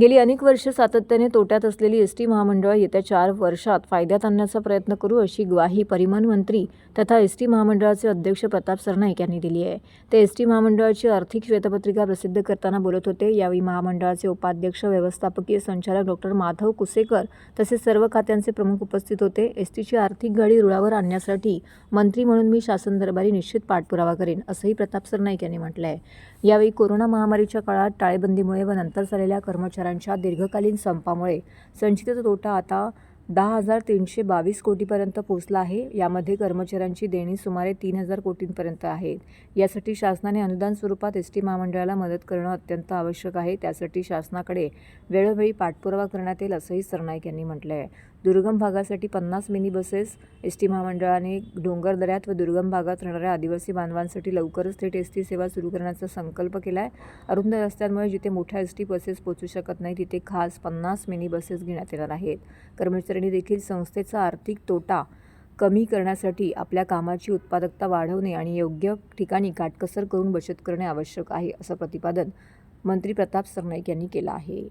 गेली अनेक वर्ष सातत्याने तोट्यात असलेली एस टी महामंडळ येत्या चार वर्षात फायद्यात आणण्याचा प्रयत्न करू अशी ग्वाही परिवहन मंत्री तथा एस टी महामंडळाचे अध्यक्ष प्रताप सरनाईक यांनी दिली आहे. ते एस टी महामंडळाची आर्थिक श्वेतपत्रिका प्रसिद्ध करताना बोलत होते. यावेळी महामंडळाचे उपाध्यक्ष व्यवस्थापकीय संचालक डॉक्टर माधव कुसेकर तसेच सर्व खात्यांचे प्रमुख उपस्थित होते. एस टीची आर्थिक गाडी रुळावर आणण्यासाठी मंत्री म्हणून मी शासन दरबारी निश्चित पाठपुरावा करेन असंही प्रताप सरनाईक यांनी म्हटलं आहे यावेळी कोरोना महामारीच्या काळात टाळेबंदीमुळे व नंतर झालेल्या कर्मचाऱ्यांच्या दीर्घकालीन संपामुळे संचितेचा तोटा आता दहा हजार तीनशे बावीस कोटीपर्यंत पोहोचला आहे. यामध्ये कर्मचाऱ्यांची देणी सुमारे तीन हजार कोटींपर्यंत आहे. यासाठी शासनाने अनुदान स्वरूपात एस टी महामंडळाला मदत करणं अत्यंत आवश्यक आहे. त्यासाठी शासनाकडे वेळोवेळी पाठपुरावा करण्यात येईल असंही सरनाईक यांनी म्हटलं आहे दुर्गम भागासाठी पन्नास मिनी बसेस एस टी महामंडळाने डोंगरदऱ्यात व दुर्गम भागात राहणाऱ्या आदिवासी बांधवांसाठी लवकरच थेट एस टी सेवा सुरू करण्याचा संकल्प केला आहे अरुंद रस्त्यांमुळे जिथे मोठ्या एस टी बसेस पोहोचू शकत नाही तिथे खास पन्नास मिनी बसेस घेण्यात येणार आहेत. कर्मचारी कर्मचाऱ्यांनी देखील संस्थेचा आर्थिक तोटा कमी करण्यासाठी आपल्या कामाची उत्पादकता वाढवणे आणि योग्य ठिकाणी काटकसर करून बचत करणे आवश्यक आहे असं प्रतिपादन मंत्री प्रताप सरनाईक यांनी केलं आहे.